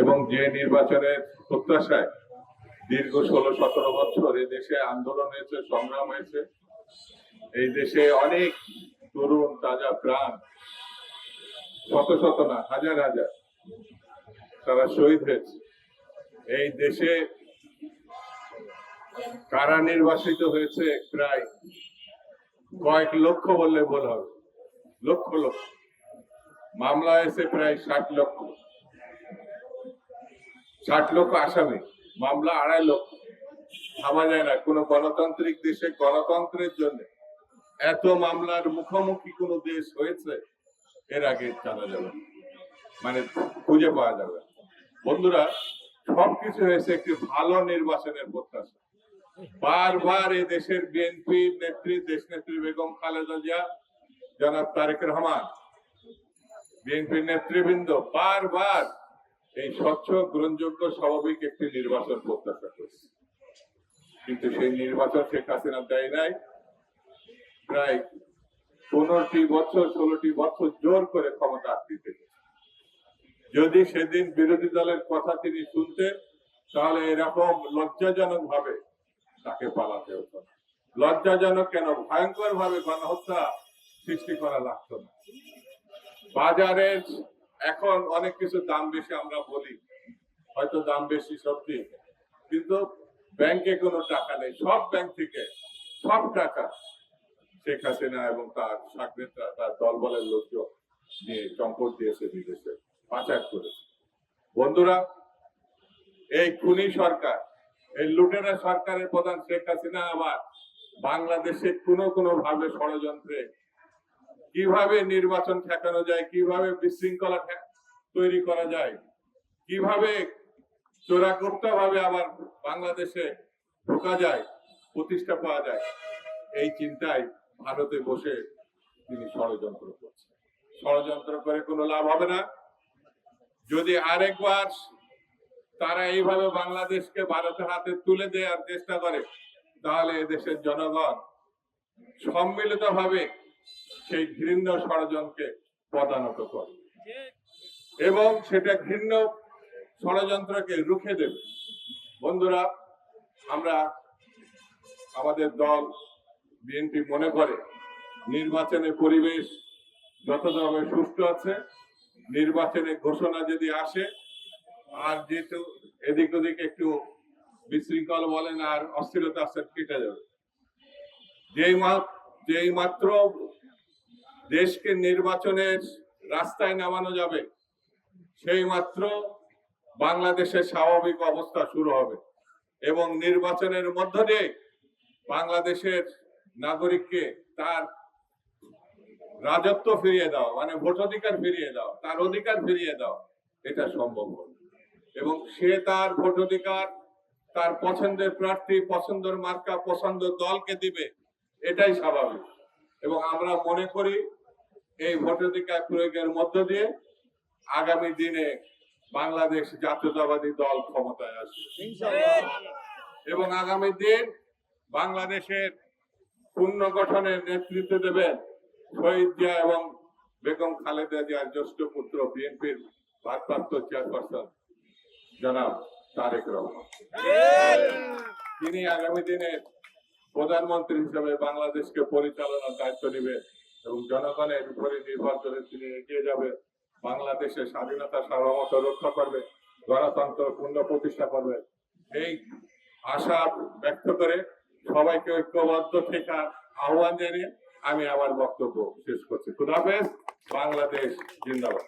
এবং যে নির্বাচনের প্রত্যাশায় দীর্ঘ ষোলো, সতেরো বছর এই দেশে আন্দোলন হয়েছে, সংগ্রাম হয়েছে, এই দেশে অনেক তরুণ, তাজা প্রাণ, শত শত না, হাজার হাজার তারা শহীদ হয়েছে। এই দেশে কারা নির্বাসিত হয়েছে প্রায় কয়েক লক্ষ বললে ভুল হবে, লক্ষ লক্ষ। মামলা হয়েছে প্রায় ষাট লক্ষ। ষাট লক্ষ আসামি, মামলা আড়াই লক্ষ ভাবা যায় না, কোনো গণতান্ত্রিক দেশে গণতন্ত্রের জন্য। এত মামলার মুখোমুখি কোনো দেশ হয়েছে, এর আগে জানা যাবে মানে খুঁজে পাওয়া যাবে বন্ধুরা, সবকিছু হয়েছে একটি ভালো নির্বাচনের প্রত্যাশা। বারবার এই দেশের বিএনপি নেত্রী দেশ নেত্রী বেগম খালেদা জিয়া, জনাব তারেক রহমান, বিএনপির নেতৃবৃন্দ, বারবার এই স্বচ্ছ, গ্রহণযোগ্য, স্বাভাবিক একটি নির্বাচন প্রত্যাশা করছে কিন্তু সেই নির্বাচন শেখ হাসিনা দেয় নাই। প্রায় পনেরোটি বছর, ষোলোটি বছর জোর করে ক্ষমতা আঁকড়িতে যদি সেদিন বিরোধী দলের কথা তিনি শুনতেন, তাহলে এরকম লজ্জাজনক ভাবে তাকে পালাতে হতো না। লজ্জাজনক কেন? ভয়ঙ্কর ভাবে গণহত্যা সৃষ্টি করা লাগতো না। বাজারের এখন অনেক কিছু দাম বেশি আমরা বলি, হয়তো দাম বেশি সত্যি, কিন্তু ব্যাংকে কোনো টাকা নেই, সব ব্যাংক থেকে সব টাকা শেখ হাসিনা এবং তার সাকরেতরা, তার দলবলের লোকজন নিয়ে চম্পট দিয়েছে বিদেশে, পাচার করেছে। বন্ধুরা, এই খুনি সরকার, এই লুটেরা সরকারের প্রধান শেখ হাসিনা আবার বাংলাদেশে কোনো কোনো ভাবে ষড়যন্ত্রে কীভাবে নির্বাচন ঠেকানো যায়, কীভাবে বিশৃঙ্খলা তৈরি করা যায়, কীভাবে চোরাকর্তা ভাবে আবার বাংলাদেশে ঢোকা যায়, প্রতিষ্ঠা পাওয়া যায়, এই চিন্তায় ভারতে বসে তিনি ষড়যন্ত্র করছেন। ষড়যন্ত্র করে কোনো লাভ হবে না। যদি আরেকবার তারা এইভাবে বাংলাদেশকে ভারতের হাতে তুলে দেওয়ার চেষ্টা করে, তাহলে এদেশের জনগণ সম্মিলিত ভাবে সেই ঘৃণ্য ষড়যন্ত্রকে পদানত করে। এবং সেটা ঘৃণ্য ষড়যন্ত্রকে রুখে দেবে। বন্ধুরা আমরা আমাদের দল বিএনপি মনে করে নির্বাচনের পরিবেশ যথাযথভাবে সুষ্ঠু আছে। নির্বাচনের ঘোষণা যদি আসে আর যেহেতু এদিক ওদিক একটু বিশৃঙ্খল বলেন আর অস্থিরতা আসে কেটে যাবে। যেই মাত্র দেশকে নির্বাচনের রাস্তায় নামানো যাবে। সেই মাত্র বাংলাদেশের স্বাভাবিক অবস্থা শুরু হবে এবং নির্বাচনের মধ্য দিয়ে বাংলাদেশের নাগরিককে তার রাজত্ব ফিরিয়ে দাও মানে ভোটাধিকার ফিরিয়ে দাও, তার অধিকার ফিরিয়ে দাও, এটা সম্ভব হবে। এবং সে তার ভোটাধিকার, তার পছন্দের প্রার্থী, পছন্দের মার্কা, পছন্দের দলকে দিবে, এটাই স্বাভাবিক। এবং আমরা মনে করি এই ভোটাধিকার প্রয়োগের মধ্য দিয়ে আগামী দিনে বাংলাদেশ জাতীয়তাবাদী দল ক্ষমতায় আসবে। এবং আগামী দিন বাংলাদেশের পুনর্গঠনের নেতৃত্ব দেবেন শহীদ জিয়া এবং বেগম খালেদা জিয়ার জ্যেষ্ঠ পুত্র বিএনপির ভারপ্রাপ্ত চেয়ারপারসন জনাব তারেক রহমান। তিনি আগামী দিনে প্রধানমন্ত্রী হিসেবে বাংলাদেশকে পরিচালনার দায়িত্ব নেবেন এবং জনগণের উপরে নির্ভর করে তিনি এগিয়ে যাবে। বাংলাদেশের স্বাধীনতা সার্বভৌমত্ব রক্ষা করবে, গণতন্ত্র পূর্ণ প্রতিষ্ঠা করবে। এই আশা ব্যক্ত করে সবাইকে ঐক্যবদ্ধ থেকার আহ্বান জানিয়ে আমি আমার বক্তব্য শেষ করছি। খুদাফেজ বাংলাদেশ জিন্দাবাদ।